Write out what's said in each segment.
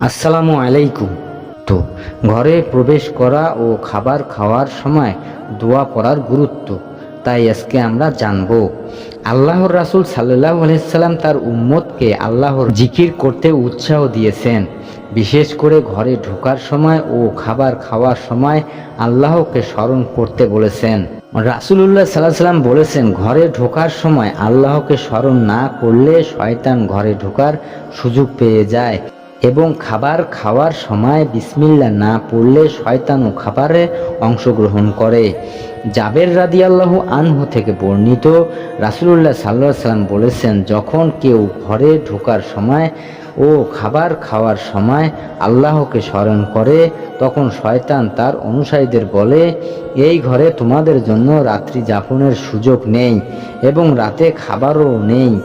আসসালামু আলাইকুম। তো, ঘরে প্রবেশ করা ও খাবার খাওয়ার সময় দোয়া পড়ার গুরুত্ব, তাই আজকে আমরা জানব। আল্লাহর রাসূল সাল্লাহ আলাইসাল্লাম তার উম্মতকে আল্লাহর জিকির করতে উৎসাহ দিয়েছেন। বিশেষ করে ঘরে ঢোকার সময় ও খাবার খাওয়ার সময় আল্লাহকে স্মরণ করতে বলেছেন। রাসুলুল্লাহ সাল্লাহ সাল্লাম বলেছেন, ঘরে ঢোকার সময় আল্লাহকে স্মরণ না করলে শয়তান ঘরে ঢোকার সুযোগ পেয়ে যায়। এবং খাবার খাওয়ার সময় বিসমিল্লা না পড়লে শয়তানও খাবারে অংশগ্রহণ করে। জাবের রাদিয়াল্লাহু আনহু থেকে বর্ণিত, রাসুলুল্লাহ সাল্লাহ সাল্লাম বলেছেন, যখন কেউ ঘরে ঢোকার সময় ও খাবার খাওয়ার সময় আল্লাহকে স্মরণ করে, তখন শয়তান তার অনুসারীদের বলে, এই ঘরে তোমাদের জন্য রাত্রি যাপনের সুযোগ নেই এবং রাতে খাবারও নেই।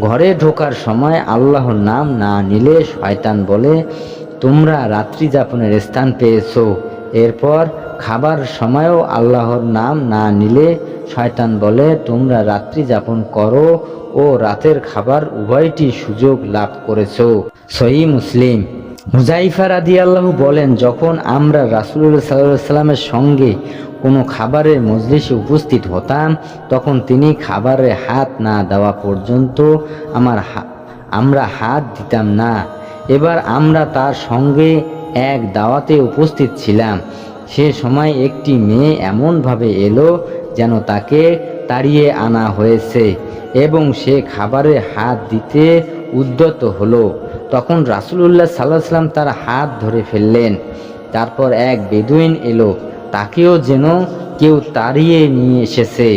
ঘরে ঢোকার সময় আল্লাহর নাম না নিলে শয়তান বলে, তোমরা রাত্রি যাপনের স্থান পেয়েছ। এরপর খাবার সময়ও আল্লাহর নাম না নিলে শয়তান বলে, তোমরা রাত্রি যাপন করো ও রাতের খাবার উভয়টি সুযোগ লাভ করেছ। সহি মুসলিম। হুজাইফা রাদি আল্লাহ বলেন, যখন আমরা রাসুল্লাহ সাল্লাহ সাল্লামের সঙ্গে কোনো খাবারের মজলিসে উপস্থিত হতাম, তখন তিনি খাবারে হাত না দেওয়া পর্যন্ত আমার আমরা হাত দিতাম না। এবার আমরা তার সঙ্গে এক দাওয়াতে উপস্থিত ছিলাম। সে সময় একটি মেয়ে এমনভাবে এলো যেন তাকে তাড়িয়ে আনা হয়েছে এবং সে খাবারে হাত দিতে উদ্যত হলো। তখন রাসুলুল্লাহ সাল্লাহ সাল্লাম তার হাত ধরে ফেললেন। তারপর এক বেদুইন এলো, তাকেও যেন কেউ তাড়িয়ে নিয়ে এসেছে।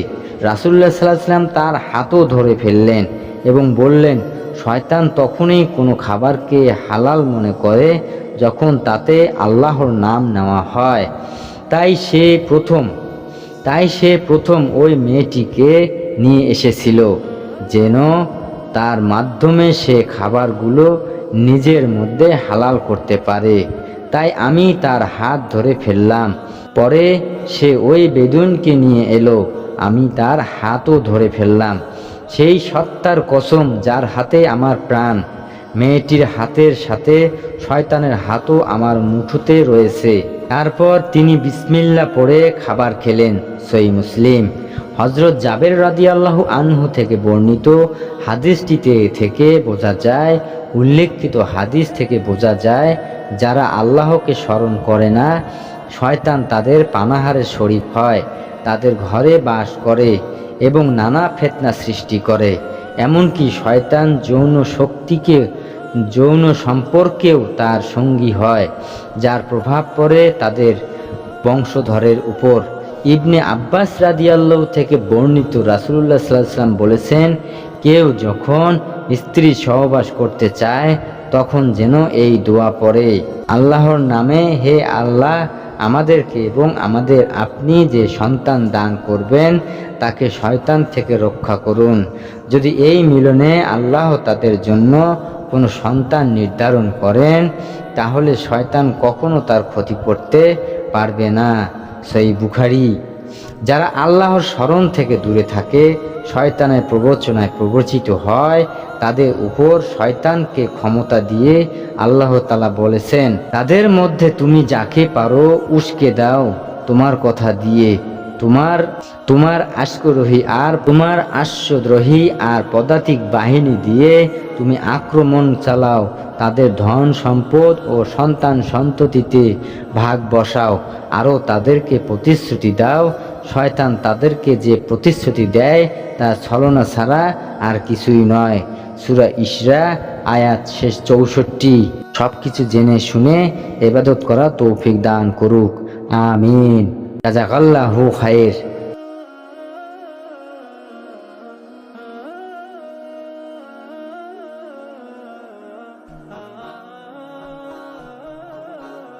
রাসুল্লাহ সাল্লাহ সাল্লাম তার হাতও ধরে ফেললেন এবং বললেন, শয়তান তখনই কোনো খাবারকে হালাল মনে করে যখন তাতে আল্লাহর নাম নেওয়া হয়। তাই সে প্রথম, তাই সে প্রথম ওই মেয়েটিকে নিয়ে এসেছিল, যেন তার মাধ্যমে সে খাবারগুলো নিজের মধ্যে হালাল করতে পারে। তাই আমি তার হাত ধরে ফেললাম। পরে সে ওই বেদুনকে নিয়ে এলো। আমি তার হাতও ধরে ফেললাম। সেই সত্তার কসম যার হাতে আমার প্রাণ। মেয়েটির হাতের সাথে শয়তানের হাতও আমার মুঠোতে রয়েছে। তারপর তিনি বিসমিল্লা পড়ে খাবার খেলেন সই মুসলিম। হজরত জাবের রাদিয়াল্লাহু আনহু থেকে বর্ণিত হাদিসটিতে থেকে বোঝা যায়, উল্লেখিত হাদিস থেকে বোঝা যায়, যারা আল্লাহকে স্মরণ করে না, শয়তান তাদের পানাহারে শরীফ হয়, তাদের ঘরে বাস করে এবং নানা ফেতনা সৃষ্টি করে। এমনকি শয়তান যৌন শক্তিকে যৌন সম্পর্কেও তার সঙ্গী হয়, যার প্রভাব পড়ে তাদের বংশধরের উপর। ইবনে আব্বাস রাদিয়াল্লাহ থেকে বর্ণিত রাসুলুল্লাহ সাল্লাম বলেছেন, কেউ যখন স্ত্রী সহবাস করতে চায়, তখন যেন এই দোয়া পড়ে, আল্লাহর নামে, হে আল্লাহ, আমাদেরকে এবং আমাদের আপনি যে সন্তান দান করবেন, তাকে শয়তান থেকে রক্ষা করুন। যদি এই মিলনে আল্লাহ তাদের জন্য কোনো সন্তান নির্ধারণ করেন, তাহলে শয়তান কখনো তার ক্ষতি করতে পারবে না। সেই বুখারি, যারা আল্লাহর স্মরণ থেকে দূরে থাকে, শয়তানের প্রবচনায় প্রবচিত হয়, তাদের উপর শয়তানকে ক্ষমতা দিয়ে আল্লাহ তালা বলেছেন, তাদের মধ্যে তুমি যাকে পারো উস্কে দাও, তোমার কথা দিয়ে। তোমার তোমার আশ্করোহী আর তোমার আশ্বদ্রোহী আর পদাতিক বাহিনী দিয়ে তুমি আক্রমণ চালাও, তাদের ধন সম্পদ ও সন্তান সন্ততিতে ভাগ বসাও, আরও তাদেরকে প্রতিশ্রুতি দাও, শয়তান তাদেরকে যে প্রতিশ্রুতি দেয় তা ছলনা ছাড়া আর কিছুই নয়। সুরা ইসরা আয়াত শেষ চৌষট্টি। সব কিছু জেনে শুনে এবাদত করা তৌফিক দান করুক। আমিন। جزاك خير.